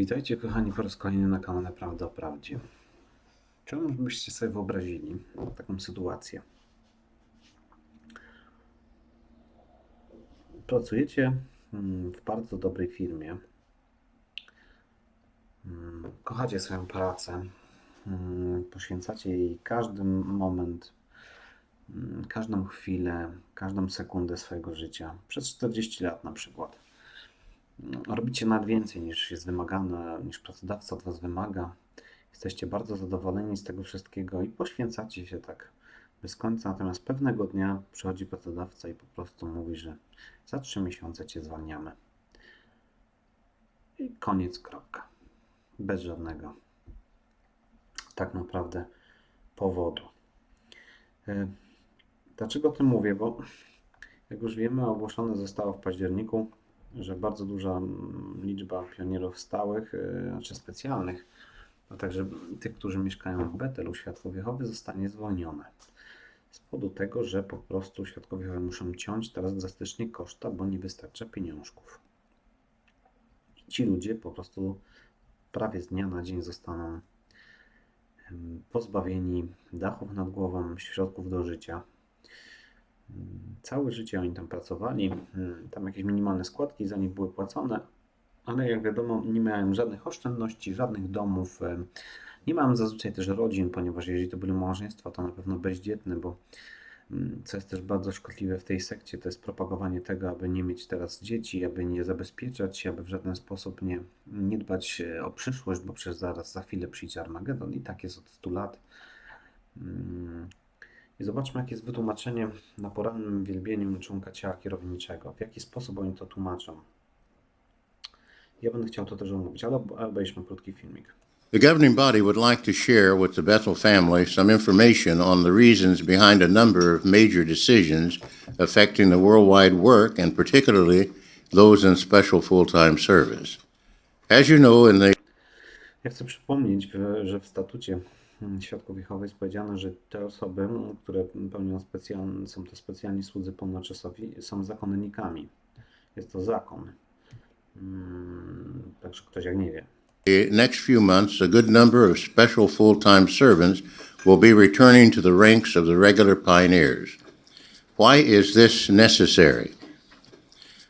Witajcie kochani po raz kolejny na kanale Prawda o Prawdzie. Chciałbym, żebyście sobie wyobrazili taką sytuację. Pracujecie mm, w bardzo dobrej firmie. Mm, Kochacie swoją pracę. Mm, Poświęcacie jej każdy moment, każdą chwilę, każdą sekundę swojego życia. Przez 40 lat na przykład robicie nad więcej niż jest wymagane, niż pracodawca od Was wymaga. Jesteście bardzo zadowoleni z tego wszystkiego i poświęcacie się tak bez końca. Natomiast pewnego dnia przychodzi pracodawca i po prostu mówi, że za trzy miesiące Cię zwalniamy. I koniec, kropka. Bez żadnego tak naprawdę powodu. E, Dlaczego o tym mówię? Bo jak już wiemy, ogłoszone zostało w październiku że bardzo duża liczba pionierów stałych, yy, znaczy specjalnych, a także tych, którzy mieszkają w Betelu, świadków zostanie zwolnione. Z powodu tego, że po prostu świadkowie muszą ciąć teraz drastycznie koszta, bo nie wystarcza pieniążków. Ci ludzie po prostu prawie z dnia na dzień zostaną pozbawieni dachów nad głową, środków do życia. Całe życie oni tam pracowali. mm, Tam jakieś minimalne składki za nich były płacone, ale jak wiadomo, nie miałem żadnych oszczędności, żadnych domów. em, Nie miałem zazwyczaj też rodzin, ponieważ jeżeli to były małżeństwa, to na pewno bezdzietne, bo mm, co jest też bardzo szkodliwe w tej sekcie, to jest propagowanie tego, aby nie mieć teraz dzieci, aby nie zabezpieczać się, aby w żaden sposób nie, nie dbać e, o przyszłość, bo przecież zaraz, za chwilę przyjdzie Armagedon i tak jest od 100 lat. I zobaczmy, jakie jest wytłumaczenie na porannym wielbieniu członka ciała kierowniczego. W jaki sposób oni to tłumaczą. Ja będę chciał to też omówić, ale obejrzmy krótki filmik. The governing body would like to share with the Bethel family some information on the reasons behind a number of major decisions affecting the worldwide work and particularly those in special full-time service. As you know, in the Ja chcę przypomnieć, że w statucie Świadków Jehowy jest powiedziane, że te osoby, które pełnią specjalne, są to specjalni słudzy ponadczasowi, są zakonnikami. Jest to zakon. Mm, Także ktoś jak nie wie. next few months, a good number of special full-time servants will be returning to the ranks of the regular pioneers. Why is this necessary?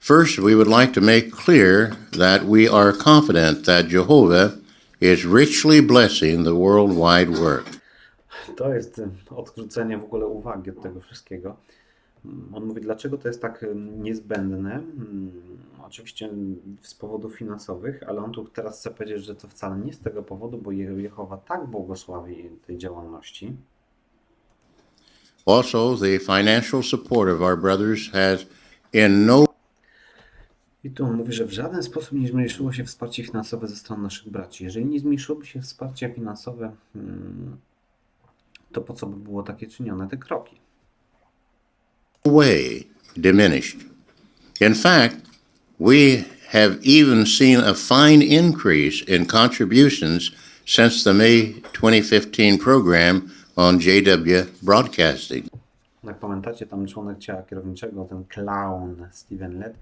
First, we would like to make clear that we are confident that Jehovah is richly blessing the worldwide work. To jest y, odwrócenie w ogóle uwagi od tego wszystkiego. Mm, On mówi, dlaczego to jest tak y, niezbędne. Mm, Oczywiście z powodów finansowych, ale on tu teraz chce powiedzieć, że to wcale nie z tego powodu, bo Je- Jehowa tak błogosławi tej działalności. Also, the financial support of our brothers has in no I tu on mówi, że w żaden sposób nie zmniejszyło się wsparcie finansowe ze strony naszych braci. Jeżeli nie zmniejszyłoby się wsparcie finansowe, mm, to po co by było takie czynione te kroki? way diminished. In fact, we have even seen a fine increase in contributions since the May 2015 program on JW Broadcasting. Jak pamiętacie, tam członek ciała kierowniczego, ten clown Steven Led,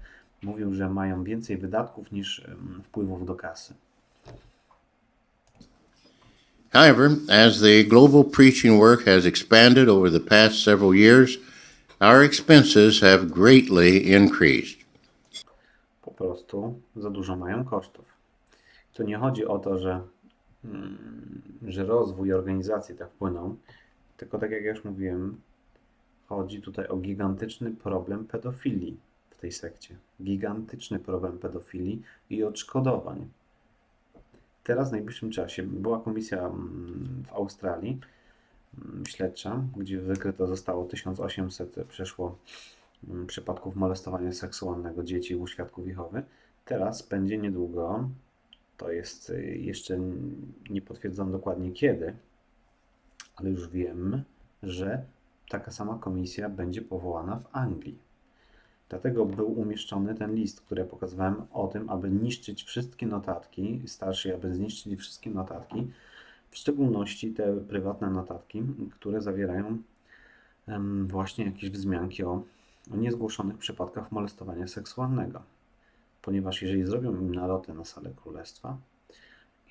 mówił, że mają więcej wydatków niż wpływów do kasy. However, as the global preaching work has expanded over the past several years, our expenses have greatly increased. Po prostu za dużo mają kosztów. Tu nie chodzi o to, że, mm, że rozwój organizacji tak wpłynął, tylko tak jak ja już mówiłem, chodzi tutaj o gigantyczny problem pedofilii w tej sekcie. Gigantyczny problem pedofilii i odszkodowań. Teraz w najbliższym czasie była komisja mm, w Australii mm, śledcza, gdzie wykryto zostało 1800 przeszło mm, przypadków molestowania seksualnego dzieci u świadków Jehowy. Teraz będzie niedługo, to jest y, jeszcze nie potwierdzono dokładnie kiedy, ale już wiem, że taka sama komisja będzie powołana w Anglii. Dlatego był umieszczony ten list, który pokazywałem o tym, aby niszczyć wszystkie notatki, starsi, aby zniszczyli wszystkie notatki, w szczególności te prywatne notatki, które zawierają właśnie jakieś wzmianki o, o niezgłoszonych przypadkach molestowania seksualnego. Ponieważ jeżeli zrobią im nalotę na salę królestwa,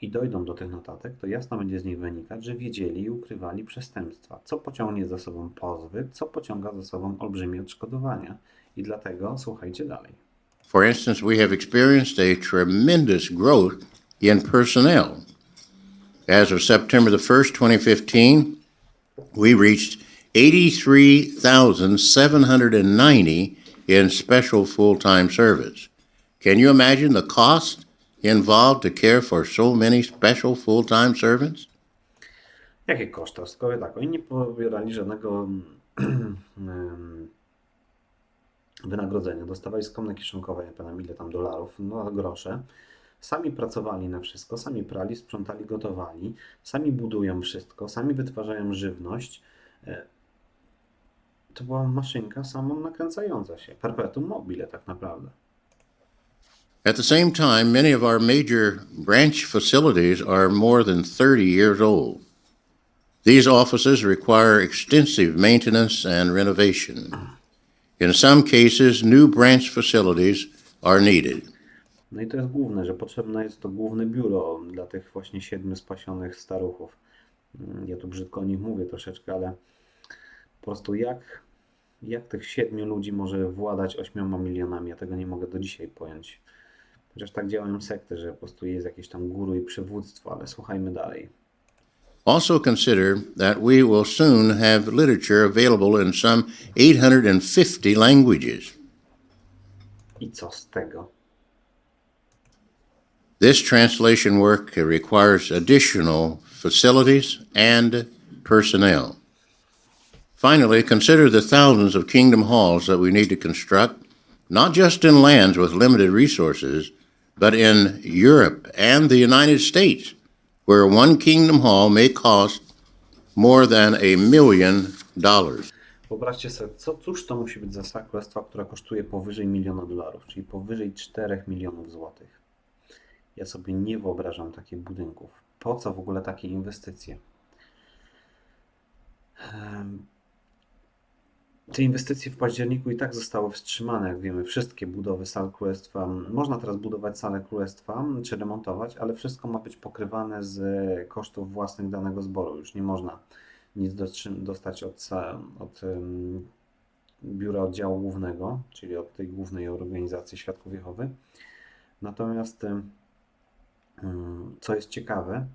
i dojdą do tych notatek, to jasno będzie z nich wynikać, że wiedzieli i ukrywali przestępstwa, co pociągnie za sobą pozwy, co pociąga za sobą olbrzymie odszkodowania. I dlatego słuchajcie dalej. For instance, we have experienced a tremendous growth in personnel. As of September the 1st, 2015, we reached 83,790 in special full-time service. Can you imagine the cost involved to care for so many special full-time servants? Jakie koszty? Skoro tak, oni nie pobierali żadnego wynagrodzenia, dostawali skromne kieszonkowe, nie pamiętam ile tam dolarów, no grosze. Sami pracowali na wszystko, sami prali, sprzątali, gotowali, sami budują wszystko, sami wytwarzają żywność. E, To była maszynka samą nakręcająca się, perpetuum mobile tak naprawdę. At the same time, many of our major branch facilities are more than 30 years old. These offices require extensive maintenance and renovation. In some cases, new branch facilities are needed. No i to jest główne, że potrzebne jest to główne biuro dla tych właśnie siedmiu spasionych staruchów. Mm, Ja tu brzydko o nich mówię troszeczkę, ale po prostu jak, jak tych siedmiu ludzi może władać ośmioma milionami? Ja tego nie mogę do dzisiaj pojąć. Chociaż tak działają sekty, że po prostu jest jakieś tam guru i przywództwo, ale słuchajmy dalej. Also consider that we will soon have literature available in some 850 languages. I co z tego? This translation work requires additional facilities and personnel. Finally, consider the thousands of kingdom halls that we need to construct, not just in lands with limited resources, but in Europe and the United States, where one kingdom hall may cost more than a million dollars. Wyobraźcie sobie, co, cóż to musi być za sta królestwa, która kosztuje powyżej miliona dolarów, czyli powyżej 4 milionów złotych. Ja sobie nie wyobrażam takich budynków. Po co w ogóle takie inwestycje? Em, Te inwestycje w październiku i tak zostały wstrzymane, jak wiemy, wszystkie budowy sal królestwa. Można teraz budować salę królestwa czy remontować, ale wszystko ma być pokrywane z kosztów własnych danego zboru. Już nie można nic dostać od, od em, biura oddziału głównego, czyli od tej głównej organizacji Świadków Jehowy. Natomiast mm, co jest ciekawe,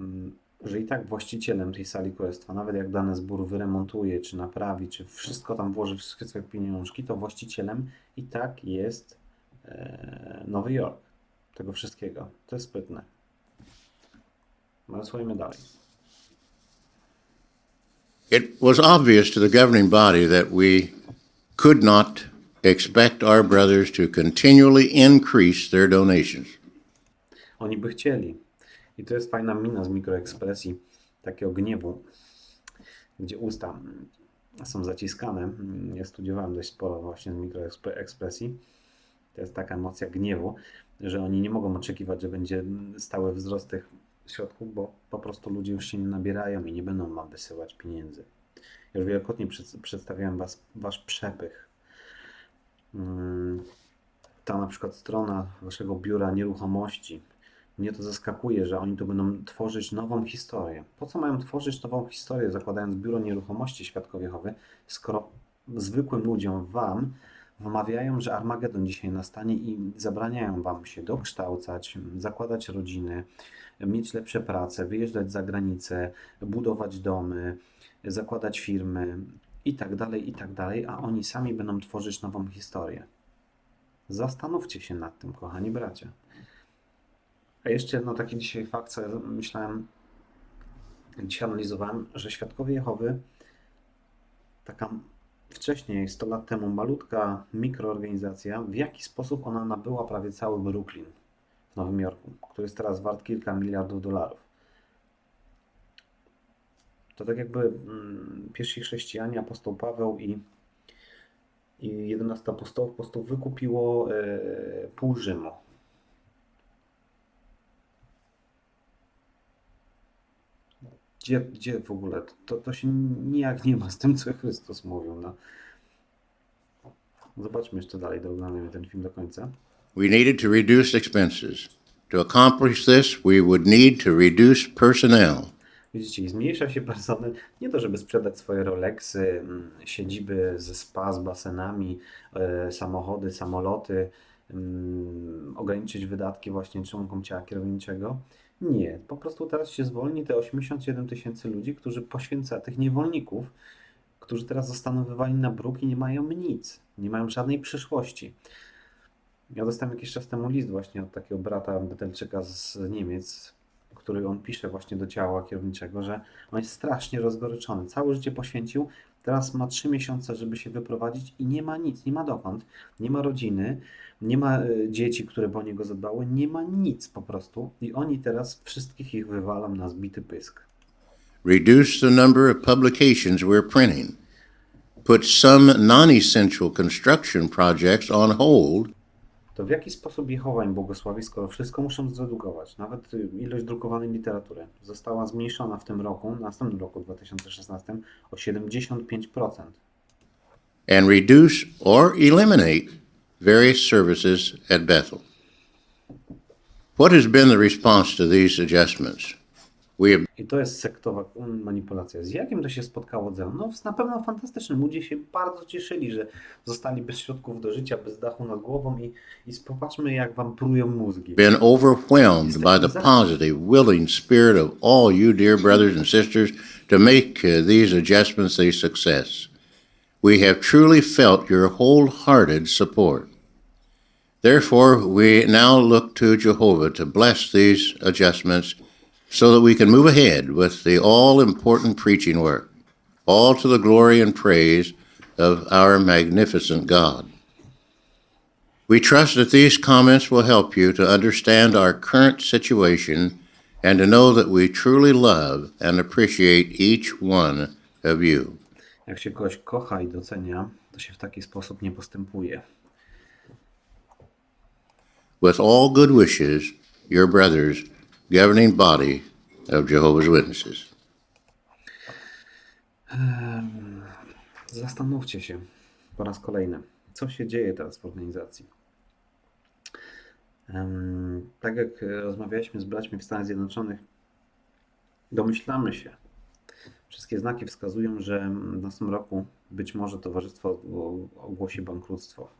mm, że i tak właścicielem tej sali królestwa, nawet jak dany zbór wyremontuje, czy naprawi, czy wszystko tam włoży, wszystkie swoje pieniążki, to właścicielem i tak jest e, Nowy Jork. Tego wszystkiego. To jest sprytne. Ale słuchajmy dalej. It was obvious to the governing body that we could not expect our brothers to continually increase their donations. Oni by chcieli. I to jest fajna mina z mikroekspresji, takiego gniewu, gdzie usta są zaciskane. Ja studiowałem dość sporo właśnie z mikroekspresji. To jest taka emocja gniewu, że oni nie mogą oczekiwać, że będzie stały wzrost tych środków, bo po prostu ludzie już się nie nabierają i nie będą wam wysyłać pieniędzy. Już wielokrotnie przed, przedstawiałem was, wasz przepych. Mm, Ta na przykład strona waszego biura nieruchomości. Mnie to zaskakuje, że oni tu będą tworzyć nową historię. Po co mają tworzyć nową historię, zakładając biuro nieruchomości Świadkowie Jehowy, skoro zwykłym ludziom, wam, wmawiają, że Armagedon dzisiaj nastanie i zabraniają wam się dokształcać, zakładać rodziny, mieć lepsze prace, wyjeżdżać za granicę, budować domy, zakładać firmy i tak dalej, i tak dalej, a oni sami będą tworzyć nową historię. Zastanówcie się nad tym, kochani bracia. A jeszcze jedno taki dzisiaj fakt, co ja myślałem, dzisiaj analizowałem, że Świadkowie Jehowy, taka wcześniej, 100 lat temu, malutka mikroorganizacja, w jaki sposób ona nabyła prawie cały Brooklyn w Nowym Jorku, który jest teraz wart kilka miliardów dolarów. To tak jakby mm, pierwsi chrześcijanie, apostoł Paweł i, i 11 apostołów po prostu wykupiło e, pół Rzymu. Gdzie, gdzie w ogóle? To, to się nijak nie ma z tym, co Chrystus mówił. No. Zobaczmy jeszcze dalej, dooglądamy ten film do końca. We needed to reduce expenses. To accomplish this, we would need to reduce personnel. Widzicie, zmniejsza się personel nie to, żeby sprzedać swoje Rolexy, mm, siedziby ze spa z basenami, e, samochody, samoloty, mm, ograniczyć wydatki właśnie członkom ciała kierowniczego. Nie, po prostu teraz się zwolni te 81 tysięcy ludzi, którzy poświęca tych niewolników, którzy teraz zostaną wywaleni na bruk i nie mają nic, nie mają żadnej przyszłości. Ja dostałem jakiś czas temu list właśnie od takiego brata Detelczyka z Niemiec, który on pisze właśnie do ciała kierowniczego, że on jest strasznie rozgoryczony. Całe życie poświęcił, teraz ma trzy miesiące, żeby się wyprowadzić i nie ma nic, nie ma dokąd, nie ma rodziny, nie ma y, dzieci, które by o niego zadbały, nie ma nic po prostu i oni teraz wszystkich ich wywalam na zbity pysk. Reduce the number of publications we're printing. Put some non-essential construction projects on hold To w jaki sposób Jehowa im błogosławi, skoro wszystko muszą zredukować? Nawet y, ilość drukowanej literatury została zmniejszona w tym roku, następnym roku 2016 o 75%. and reduce or eliminate various services at Bethel. What has been the response to these adjustments? I to jest sektowa manipulacja. Z jakim to się spotkało mną? No, na pewno fantastycznym. Ludzie się bardzo cieszyli, że zostali bez środków do życia, bez dachu nad głową i, i popatrzmy, jak wam prują mózgi. been overwhelmed by the positive, willing spirit of all you dear brothers and sisters to make uh, these adjustments a success. We have truly felt your wholehearted support. Therefore, we now look to Jehovah to bless these adjustments so that we can move ahead with the all important preaching work, all to the glory and praise of our magnificent God. We trust that these comments will help you to understand our current situation and to know that we truly love and appreciate each one of you. Jak się kogoś kocha i docenia, to się w taki sposób nie postępuje. With all good wishes, your brothers, governing body of Jehovah's Witnesses. Zastanówcie się po raz kolejny, co się dzieje teraz w organizacji. Tak jak rozmawialiśmy z braćmi w Stanach Zjednoczonych, domyślamy się, wszystkie znaki wskazują, że w następnym roku być może towarzystwo ogłosi bankructwo.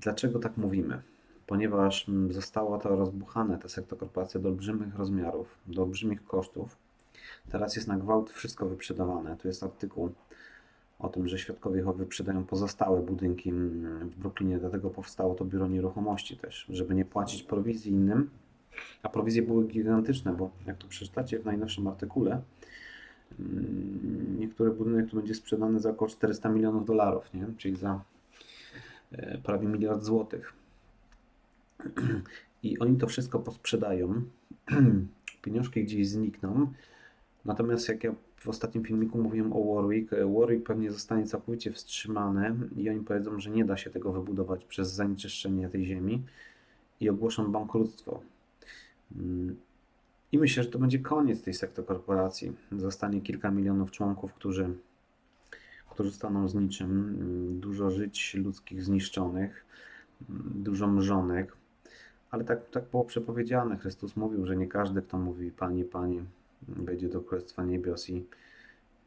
Dlaczego tak mówimy? Ponieważ mm, została to rozbuchane, ta sektokorporacja do olbrzymich rozmiarów, do olbrzymich kosztów. Teraz jest na gwałt wszystko wyprzedawane. Tu jest artykuł o tym, że świadkowie Jehowy wyprzedają pozostałe budynki mm, w Brooklynie, dlatego powstało to biuro nieruchomości też, żeby nie płacić prowizji innym. A prowizje były gigantyczne, bo jak to przeczytacie w najnowszym artykule, mm, niektóry budynek tu będzie sprzedany za około 400 milionów dolarów, nie? czyli za e, prawie miliard złotych. I oni to wszystko posprzedają. Pieniążki gdzieś znikną. Natomiast jak ja w ostatnim filmiku mówiłem o Warwick, e, Warwick pewnie zostanie całkowicie wstrzymane i oni powiedzą, że nie da się tego wybudować przez zanieczyszczenie tej ziemi i ogłoszą bankructwo. Mm. I myślę, że to będzie koniec tej sektokorporacji. Zostanie kilka milionów członków, którzy, którzy staną z niczym. Mm, Dużo żyć ludzkich zniszczonych, mm, dużo mrzonek. Ale tak, tak było przepowiedziane. Chrystus mówił, że nie każdy, kto mówi Panie, Panie, wejdzie do Królestwa Niebios i,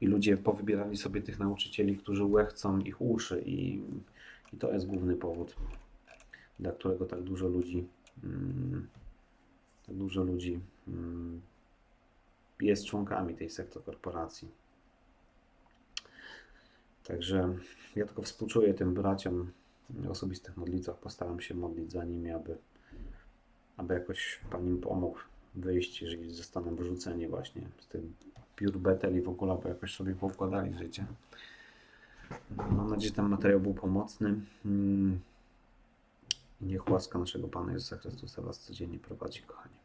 i ludzie powybierali sobie tych nauczycieli, którzy łechcą ich uszy i, i to jest główny powód, dla którego tak dużo ludzi mm, tak dużo ludzi mm, jest członkami tej sektokorporacji. Także ja tylko współczuję tym braciom w osobistych modlitwach, postaram się modlić za nimi, aby, aby jakoś Pan im pomógł wyjść, jeżeli zostaną wyrzuceni właśnie z tych biur Betel i w ogóle, aby jakoś sobie poukładali życie. Mam nadzieję, że ten materiał był pomocny. Mm. Niech łaska naszego Pana Jezusa Chrystusa Was codziennie prowadzi, kochani.